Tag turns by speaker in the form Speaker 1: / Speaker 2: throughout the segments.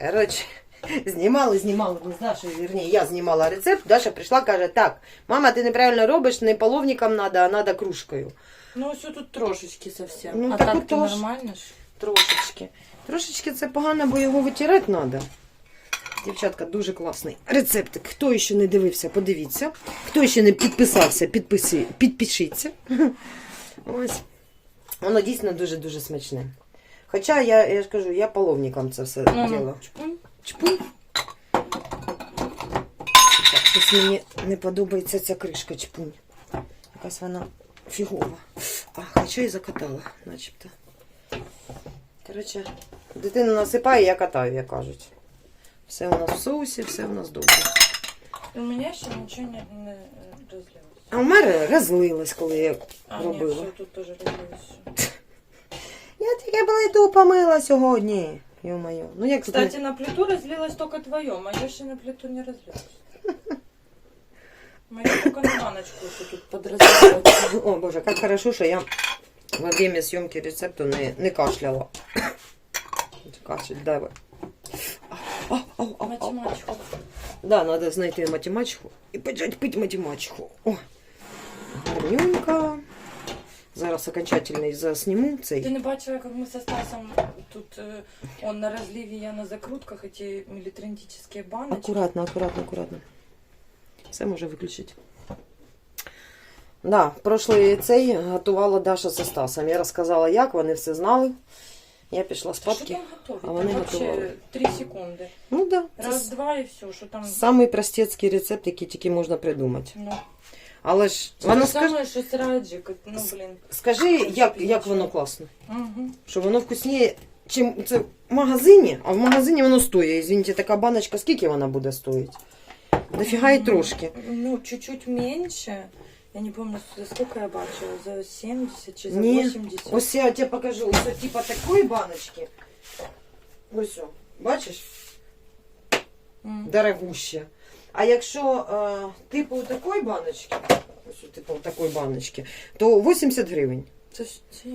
Speaker 1: Коротше, знімали, знімали, ну, з Дашою, вірні, я знімала рецепт, Даша прийшла, каже, так, мама, ти неправильно робиш, не половником треба, а треба кружкою.
Speaker 2: Ну, все тут трошечки совсем.
Speaker 1: Ну,
Speaker 2: а
Speaker 1: так
Speaker 2: так, то нормально ж.
Speaker 1: Трошечки. Трошечки це погано, бо його витирати треба. Дівчатка, дуже класний рецептик. Хто ще не дивився, подивіться. Хто ще не підписався, підписи, підпишіться. Ось. Воно дійсно дуже-дуже смачне. Хоча я, я ж кажу, я половником це все
Speaker 2: Ну,
Speaker 1: діло.
Speaker 2: чпунь.
Speaker 1: Чпунь. Так, щось мені не подобається ця кришка чпунь. Якась вона фігова. А, хоча і закатала, начебто. Коротше, дитина насипає, я катаю, як кажуть. Все у нас в соусі, все у нас добре.
Speaker 2: У меня ще нічого не, не розлилось.
Speaker 1: А у мене розлилось, коли я
Speaker 2: А, ні,
Speaker 1: робила.
Speaker 2: все, тут теж розлилось.
Speaker 1: Я тільки плиту помила сьогодні. Йо-моє. Ну як
Speaker 2: Кстати, на плиту разлилось только твоем, а я ще на плиту не разлилась. Моя только на баночку еще тут подразлилась.
Speaker 1: О, боже, як хорошо, що я во время зйомки рецепту не, не кашляла. Кашель, давай.
Speaker 2: Математику.
Speaker 1: Да, надо знайти математику і почати пити математику. О, гарнюнька. Зараз окончательно засніму
Speaker 2: Ти не бачила, як ми со Стасом тут е, он на розливі, я на закрутках, эти мілітрантичні баночки.
Speaker 1: Акуратно, акуратно, акуратно. Все може виключити. Да, прошлий цей готувала Даша зі Стасом. Я розказала, як вони все знали. Я пішла спадки. а вони готували.
Speaker 2: 3 секунди.
Speaker 1: Ну да.
Speaker 2: Раз, два і все, що там.
Speaker 1: самий простецький рецепт, який тільки можна придумати.
Speaker 2: Ну,
Speaker 1: Але ж
Speaker 2: те
Speaker 1: скаже,
Speaker 2: саме, що сраджик. Ну, блін.
Speaker 1: скажи, як, як воно класно.
Speaker 2: Угу.
Speaker 1: Що воно вкусніє, чим це в магазині, а в магазині воно стоїть. Извините, така баночка, скільки вона буде стоїти? Дофіга і трошки.
Speaker 2: Ну, чуть-чуть меньше. Я не помню, за сколько я бачила, за 70 чи за
Speaker 1: Ні.
Speaker 2: 80.
Speaker 1: Ось я тебе покажу. Ось типа такої баночки. Ось о, бачиш?
Speaker 2: М.
Speaker 1: Дорогуще. А якщо е, типу такої баночки, ось типу такої баночки, то 80 гривень.
Speaker 2: Це, ж- це,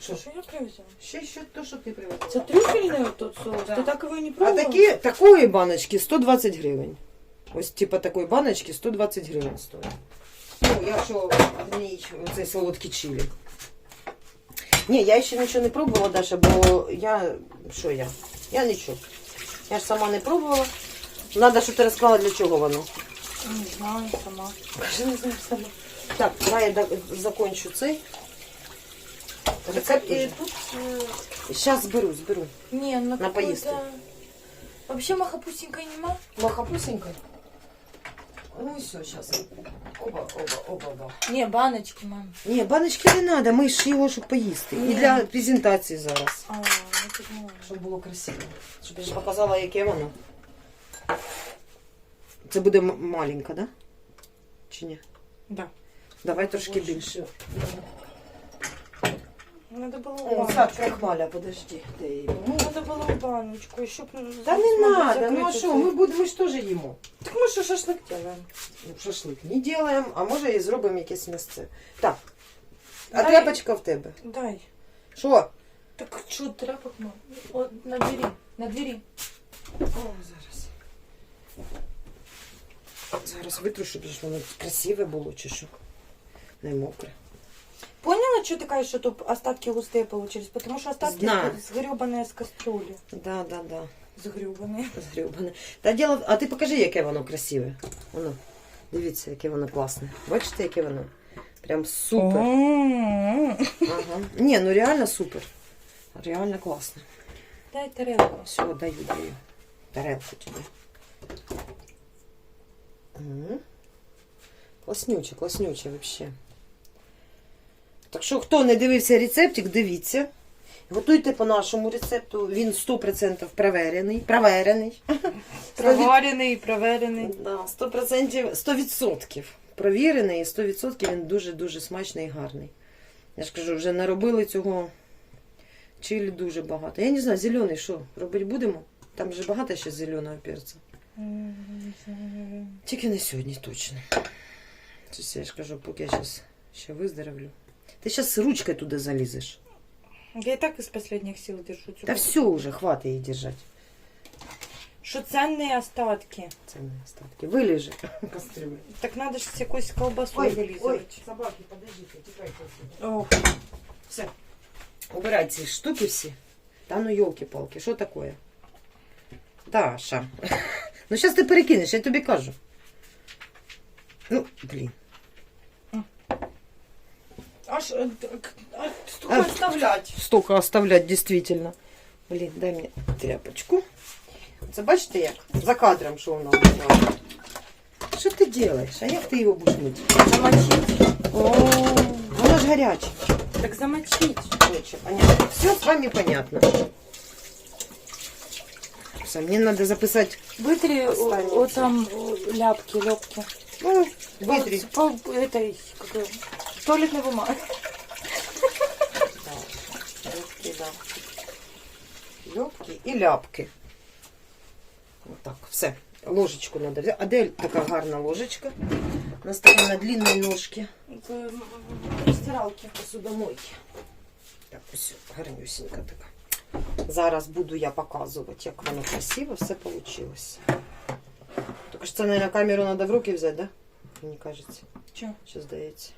Speaker 1: Що?
Speaker 2: що я привезла?
Speaker 1: Ще що то, що ти привезла.
Speaker 2: Це трюфельний тот соус?
Speaker 1: Да.
Speaker 2: Ти так його не
Speaker 1: А такі, такої баночки 120 гривень. Ось типа такої баночки 120 гривень стоїть. Ну, якщо в ній цей солодкий чилі. Ні, я ще нічого не пробувала, Даша, бо я. Що я? Я нічого. Я ж сама не пробувала. Надо, щоб ти розказала, для чого воно.
Speaker 2: Не знаю, сама.
Speaker 1: Не знаю сама. Так, давай я закончу цей. Рецепт
Speaker 2: І
Speaker 1: уже.
Speaker 2: тут... е,
Speaker 1: Зараз зберу, зберу.
Speaker 2: Ні, на,
Speaker 1: На поїсти.
Speaker 2: Вообще махапусенькой нема?
Speaker 1: Махапусенька. Ну і все, зараз. Оба, оба, оба, оба.
Speaker 2: Ні, баночки, мам.
Speaker 1: Ні, баночки не треба, ми ж його, щоб поїсти. І для презентації зараз.
Speaker 2: А, ну
Speaker 1: Щоб було красиво. Щоб я ж показала, яке воно. Це буде маленька, да? Чи ні?
Speaker 2: Да.
Speaker 1: Давай трошки
Speaker 2: Більше. Надо було
Speaker 1: О,
Speaker 2: баночку.
Speaker 1: крахмаля, подожди. Де її?
Speaker 2: Ну, надо було баночку, щоб...
Speaker 1: Та не треба, ну а що, ми, будемо, ми ж теж їмо.
Speaker 2: Так ми що шашлик делаем?
Speaker 1: Ну, шашлик не робимо, а може і зробимо якесь місце. Так. А
Speaker 2: Дай.
Speaker 1: тряпочка в тебе.
Speaker 2: Дай.
Speaker 1: Що?
Speaker 2: Так що тряпок, мам? От, на двері, на двері.
Speaker 1: О, зараз. Зараз витру, щоб ж воно красиве було, чи що. Не мокре.
Speaker 2: Поняла, что ты кажешь, что тут остатки густые получились? Потому что остатки
Speaker 1: Знаю.
Speaker 2: сгребанные с кастрюли.
Speaker 1: Да, да, да.
Speaker 2: Сгребанные.
Speaker 1: Згрюбане. Та діло, а ти покажи, яке воно красиве. Воно. Дивіться, яке воно класне. Бачите, яке воно? Прям супер. Ага. Ні, ну реально супер. Реально класно.
Speaker 2: Дай тарелку.
Speaker 1: Все, даю, даю. Тарелку тобі. Класнюче, класнюче вообще. Так що, хто не дивився рецептик, дивіться. Готуйте по нашому рецепту. Він 100% проверений. Проверений.
Speaker 2: Проварений, проверений.
Speaker 1: Да, 100%, 100% провірений і 100% він дуже-дуже смачний і гарний. Я ж кажу, вже наробили цього чилі дуже багато. Я не знаю, зелений що, робити будемо? Там же багато ще зеленого перця. Тільки не сьогодні точно. Щось я ж кажу, поки я зараз ще виздоровлю. Ти зараз ручкою туди залізеш.
Speaker 2: Я и так из последних сил держу.
Speaker 1: Та все вже, хватить її держати.
Speaker 2: Що ценні остатки.
Speaker 1: Це не остатки. Виліже кастрюлю.
Speaker 2: Так треба ж якусь колбасу вилізувати.
Speaker 1: собаки, подождите, тікайте отсюда.
Speaker 2: О,
Speaker 1: Все. Убирать ці штуки всі. Та ну елки-палки, що таке? Таша. Ну зараз ти перекинеш, я тобі кажу. Ну, блін.
Speaker 2: аж, е, так, аж столько
Speaker 1: А,
Speaker 2: оставлять.
Speaker 1: Столько оставлять, действительно. Блін, дай мені тряпочку. Це бачите як? За кадром, що воно лежало. Що ти робиш? А як ти його будеш мити?
Speaker 2: Замочить.
Speaker 1: О, воно ж гаряче.
Speaker 2: Так замочить.
Speaker 1: Короче, понятно. Все с вами понятно. записываться. Мне надо записать.
Speaker 2: Вытри
Speaker 1: э,
Speaker 2: вот там э, ляпки, лепки.
Speaker 1: Ну, вытри.
Speaker 2: По, по этой какой, туалетной бумаги.
Speaker 1: Да. Лепки, да. Лепки і ляпки. Отак, все. Ложечку надо взять. Адель такая гарная гарна ложечка? У нас така
Speaker 2: на длинній ножці. Стиралки.
Speaker 1: Посудомойки. Так, все, гарнюсінька така. Зараз буду я показувати, як воно красиво все вийшло. Тільки ж це, мабуть, камеру треба в руки взяти, да? Мені кажеться.
Speaker 2: Чё?
Speaker 1: Що здається.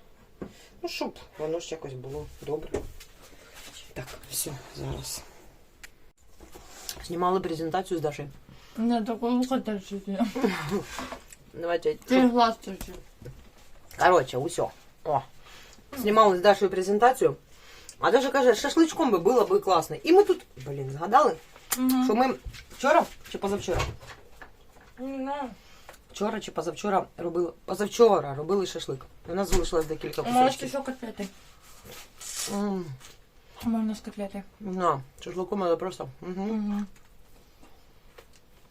Speaker 1: Ну, щоб воно ж якось було добре. Так, все, зараз. Знімали презентацію з Дашею.
Speaker 2: Не, такой ухо торчит.
Speaker 1: Давайте.
Speaker 2: Ты глаз торчит.
Speaker 1: Короче, усё. О. Знімали з Дашою презентацію. А Даша каже, шашличком би було би класно. І ми тут, блін, згадали, що ми вчора чи позавчора?
Speaker 2: Не знаю.
Speaker 1: Вчора чи позавчора робили. Позавчора робили шашлик. І у нас залишилось декілька
Speaker 2: У нас
Speaker 1: кусочків.
Speaker 2: еще котлеты.
Speaker 1: М,
Speaker 2: По-моему, у нас котлеты.
Speaker 1: На, шашлыком надо просто. Угу.
Speaker 2: Угу.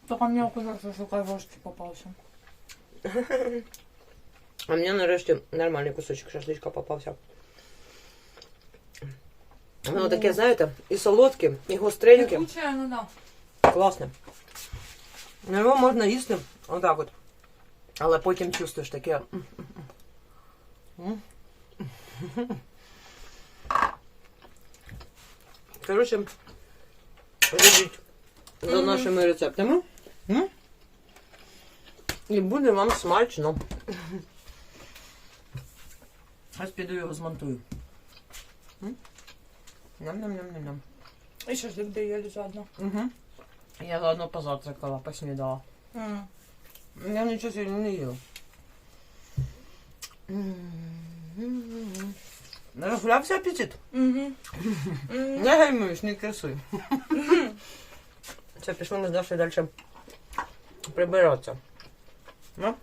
Speaker 2: Только мне кусок шашлыка в ложке попался.
Speaker 1: А мені нарешті нормальний кусочок шашличка попався. Воно таке, знаєте, і солодке, і гостреньке.
Speaker 2: Ну.
Speaker 1: Класне. На його можна їсти отак от. Але потім чувствуєш таке. Коротше, робіть за нашими рецептами. І буде вам смачно. Зараз піду його змонтую. М? Ням-ням-ням-ням.
Speaker 2: И шашлык доели заодно.
Speaker 1: Угу. Я заодно позавтракала, поснідала.
Speaker 2: М.
Speaker 1: Я нічого сьогодні не їла. Розгулявся апетит?
Speaker 2: Мгм. М.
Speaker 1: Не гаймуєш, не красуй. Все, пішли ми з Дашою далі прибиратися. Ну,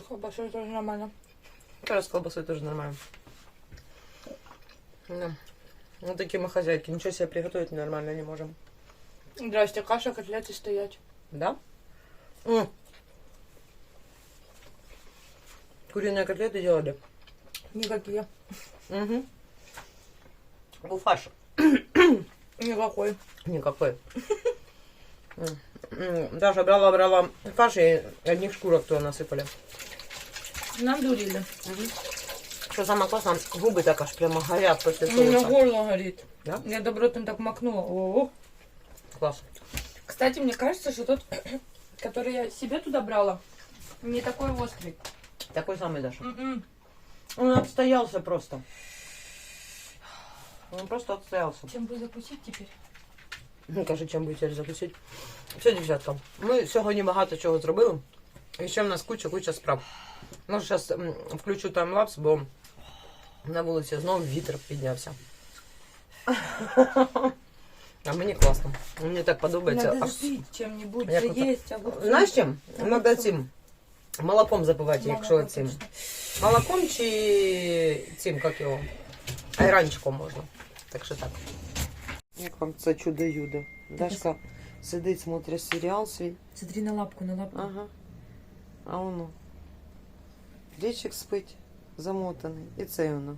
Speaker 2: С колбасой тоже нормально.
Speaker 1: зараз з колбасою теж нормально. Ну, ну такі ми хозяйки, нічого себе приготувати нормально не можемо.
Speaker 2: Здрасте, каша, котлеты стоять.
Speaker 1: Да? М. Куриные котлеты делали.
Speaker 2: Никакие.
Speaker 1: Угу. Был фарш.
Speaker 2: Никакой.
Speaker 1: Никакой. Даша брала, брала фарш и одних шкурок туда насыпали.
Speaker 2: Нам дурили.
Speaker 1: Что самое классное, губы так аж прямо горят после
Speaker 2: У меня
Speaker 1: соуса.
Speaker 2: горло горит.
Speaker 1: Да?
Speaker 2: Я добротно так макнула. О-о.
Speaker 1: Класс.
Speaker 2: Кстати, мне кажется, что тот, который я себе туда брала, не такой острый.
Speaker 1: Такой самый Даша.
Speaker 2: М-м.
Speaker 1: Он отстоялся просто. Он просто отстоялся.
Speaker 2: Чем бы закусить теперь?
Speaker 1: Ну, каже, чим будете закусити. Все, дівчатка, ми сьогодні багато чого зробили. І ще в нас куча-куча справ. Може, зараз включу таймлапс, бо на вулиці знову вітер піднявся. А мені класно. Мені так подобається.
Speaker 2: Надо запить чем-нибудь,
Speaker 1: Як
Speaker 2: же
Speaker 1: оце? Знаєш чим? Треба цим. Молоком запивати,
Speaker 2: Молоко
Speaker 1: якщо цим.
Speaker 2: точно.
Speaker 1: Молоком чи цим, як його? Айранчиком можна. Так що так. Як вам це чудо-юдо? Дашка сидить, смотрить серіал свій.
Speaker 2: Смотри на лапку, на лапку.
Speaker 1: Ага. А воно. Річик спить, замотаний. І це воно.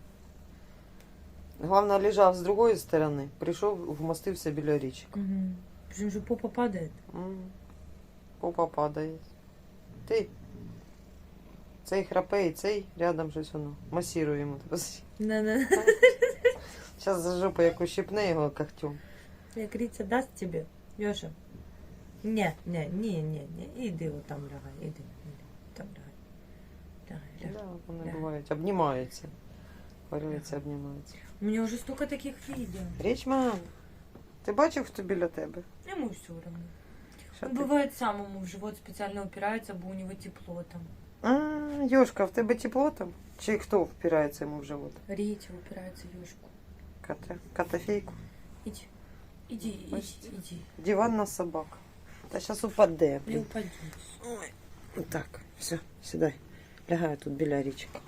Speaker 1: Головне, лежав з другої сторони, прийшов, вмостився біля річки.
Speaker 2: Угу. Причем же попа падает.
Speaker 1: М. Попа падає. Ти. Цей храпе і цей рядом щось воно. Масірує йому.
Speaker 2: На-на.
Speaker 1: Зараз за жопу якось щипне його когтем.
Speaker 2: Як Риця дасть тебе. Йоша. Ні, ні, ні, ні, ні. Іди отам лягай, іди, іди. Там лягай. Лягай,
Speaker 1: Да,
Speaker 2: лягай.
Speaker 1: вони
Speaker 2: Да.
Speaker 1: бувають, обнімаються. Хвалюються, обнімаються.
Speaker 2: У мене вже стільки таких відео.
Speaker 1: Річман, ти бачив, хто біля тебе?
Speaker 2: Йому все одно.
Speaker 1: Що
Speaker 2: Он
Speaker 1: ти?
Speaker 2: бывает сам ему в живот специально упирается, бо у него тепло там.
Speaker 1: А, Йошка, в тебе тепло там? Чи хто впирається йому в живот?
Speaker 2: Рите упирается ёшку.
Speaker 1: Кота? Котофейку?
Speaker 2: Иди. Иди, иди,
Speaker 1: Почти.
Speaker 2: иди.
Speaker 1: Диванна собака. Та зараз упаде.
Speaker 2: Не
Speaker 1: блін.
Speaker 2: упади.
Speaker 1: Ой. Так, все, сідай. Лягай тут біля річика.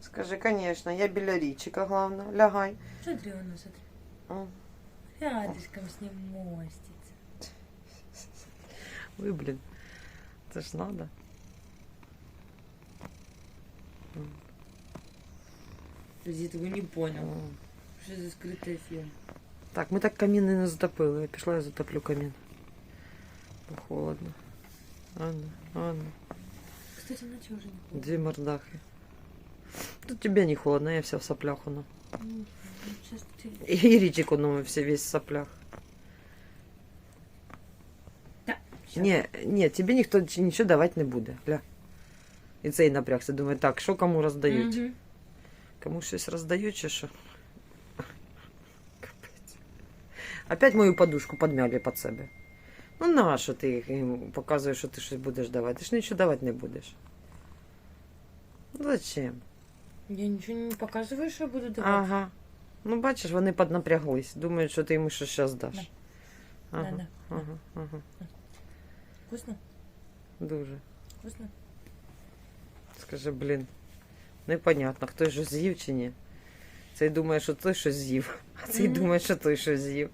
Speaker 1: Скажи, конечно, я біля річика, главное. Лягай.
Speaker 2: Смотри, он смотри.
Speaker 1: М.
Speaker 2: Рядышком с ним мостится.
Speaker 1: Ой, блин. Это ж надо.
Speaker 2: Ты этого не понял.
Speaker 1: М.
Speaker 2: Что за скрытый фильм?
Speaker 1: Так, ми так камін і не затопили. Я пішла, я затоплю камін. Бо холодно. Анна, Анна.
Speaker 2: Кстати, ночью уже не холодно.
Speaker 1: Две мордахи. Тут тебе не холодно, я вся в соплях у нас.
Speaker 2: Ну, Сейчас ты...
Speaker 1: И Ричик у нас все весь в соплях.
Speaker 2: Щас.
Speaker 1: Ні, ні, тебе ніхто чи- нічого давати не буде. Ля. І цей напрягся. Думає, так, що кому роздають?
Speaker 2: Мгм.
Speaker 1: Кому щось роздають чи що? Капець. Опять мою подушку подмяли під себе. Ну на що ти їм показуєш, що ти щось будеш давати? Ти ж нічого давати не будеш. Ну, Зачем?
Speaker 2: Я ничего не показываю, что я буду давать.
Speaker 1: Ага. Ну, бачиш, вони поднапряглись. Думають, що ти йому щось зараз даш.
Speaker 2: На.
Speaker 1: Ага,
Speaker 2: На, на,
Speaker 1: ага, ага.
Speaker 2: Вкусно?
Speaker 1: Дуже.
Speaker 2: Вкусно?
Speaker 1: Скажи, блін. Непонятно, хтось же з'їв чи ні. Цей думає, що той щось з'їв, а цей
Speaker 2: Мгм.
Speaker 1: думає, що той щось з'їв.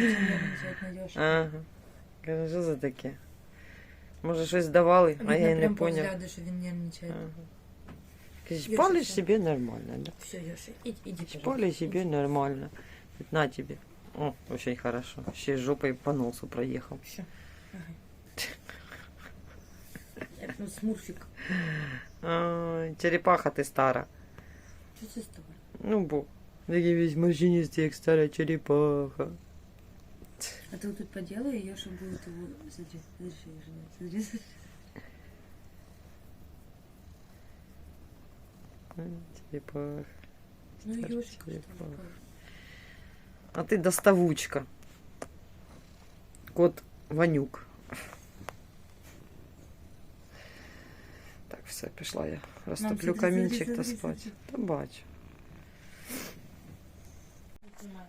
Speaker 2: Зачем нервничать, найдешь?
Speaker 1: Ага. Каже, що за таке? Може, щось давали, а я й не
Speaker 2: прям по
Speaker 1: поняв.
Speaker 2: взгляду, что він нервничает.
Speaker 1: Ага. Кажеш,
Speaker 2: Йошика.
Speaker 1: палиш собі нормально, да?
Speaker 2: Все, Ёша, иди, иди, пожалуйста.
Speaker 1: Палиш собі нормально. На тебе. О, очень хорошо. Ще й жопой по носу проїхав.
Speaker 2: Все. Ага. Як ну смурфик.
Speaker 1: Ай, черепаха ти стара.
Speaker 2: Що це з тобою?
Speaker 1: Ну, бо. Такий весь морщинистий, як стара черепаха.
Speaker 2: А ты вот тут поделай, и Ёша будет его... Смотри, смотри, смотри, смотри. Ну?
Speaker 1: А ти доставучка. Кот Ванюк. Так, все, пішла я. Розтоплю
Speaker 2: смотри,
Speaker 1: камінчик
Speaker 2: смотри,
Speaker 1: та
Speaker 2: смотри,
Speaker 1: спать. Та бачу.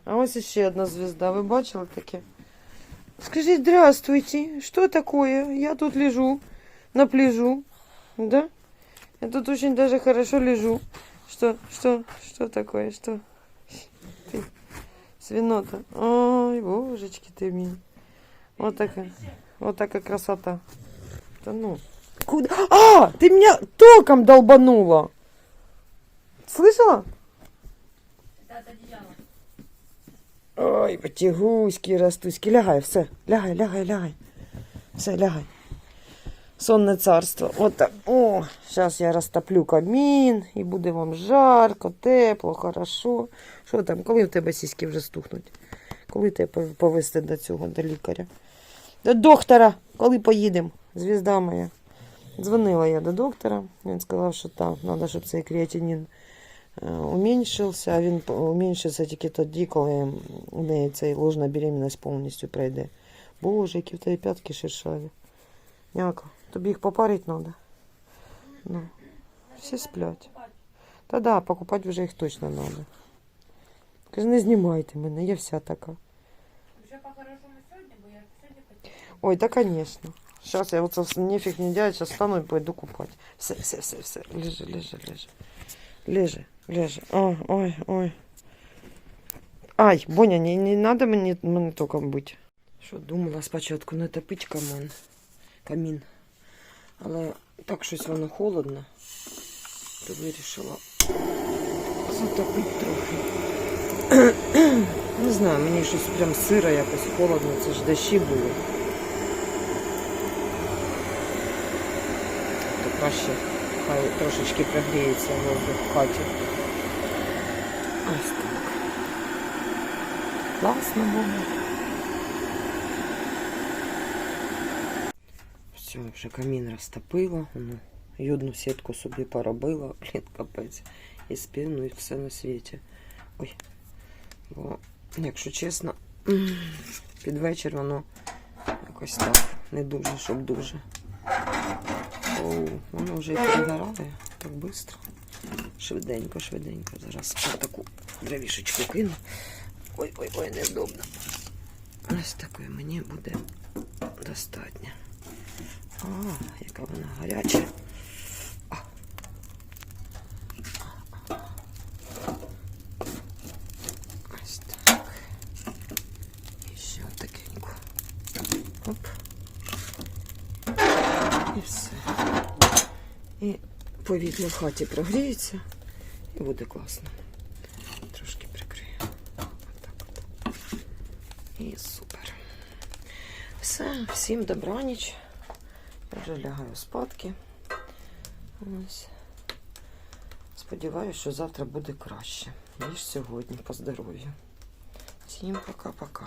Speaker 1: А ось ще одна звезда. Ви бачили таке? Скажіть, здравствуйте, что такое? Я тут лежу на пляжу. Да? Я тут очень даже хорошо лежу. Что, что, что такое, что? Ты, свинота. Ой, божечки ты мій. Вот такая, вот такая красота. Да ну. Куда? А, ты меня током долбанула. Слышала?
Speaker 2: Это от одеяла.
Speaker 1: Ой, потягуськи, растуськи. Лягай, все. Лягай, лягай, лягай. Все, лягай. Сонне царство. От так. О, зараз я розтоплю камін і буде вам жарко, тепло, хорошо. Що там, коли в тебе сіськи вже стухнуть? Коли тебе пов- повезти до цього, до лікаря? До доктора, коли поїдемо? Звізда моя. Дзвонила я до доктора. Він сказав, що так, треба, щоб цей креатинін е, уменьшився, а він уменьшиться тільки тоді, коли у неї цей ложна беременність повністю пройде. Боже, які в тебе п'ятки шершаві. Няка, тобі їх попарити треба. Ну, всі сплять. Та да, покупати вже їх точно треба. Каже, не знімайте мене, я вся така.
Speaker 2: Уже по-хорошему сегодня, бо я хотела.
Speaker 1: Ой, да, конечно. Сейчас я вот нефиг не делать, сейчас стану и пойду купать. Все, все, все, все. Лежи, лежи, лежи. Лежи, лежи. Ой, ой, ой. Ай, Боня, не, не надо мені, мене током бути. Що думала спочатку не топить камін. камін. Але так щось воно холодно. То вирішила затопити трохи. Не знаю, мені щось прям сиро якось холодно, це ж дощі були. То краще Хай трошечки прогріється воздух в хаті. Ось так.
Speaker 3: класно буде.
Speaker 1: Все, вже камін розтопила. Йодну сітку собі поробила, блін, капець. І спину, і все на світі. Ой. Бо, якщо чесно, під вечір воно якось так. Не дуже, щоб дуже. Оу, воно вже перегорає так швидко. Швиденько, швиденько. Зараз таку дровішечку кину. Ой, ой, ой, невдобно. Ось такої мені буде достатньо. А, яка вона гаряча. А. Ось так. І ще отакеньку. Оп. І все. І повітря в хаті прогріється і буде класно. Трошки прикрию. Отак от. І супер. Все, всім добраніч. Я вже лягаю спадки. Ось. Сподіваюсь, що завтра буде краще, ніж сьогодні по здоров'ю. Всім пока-пока.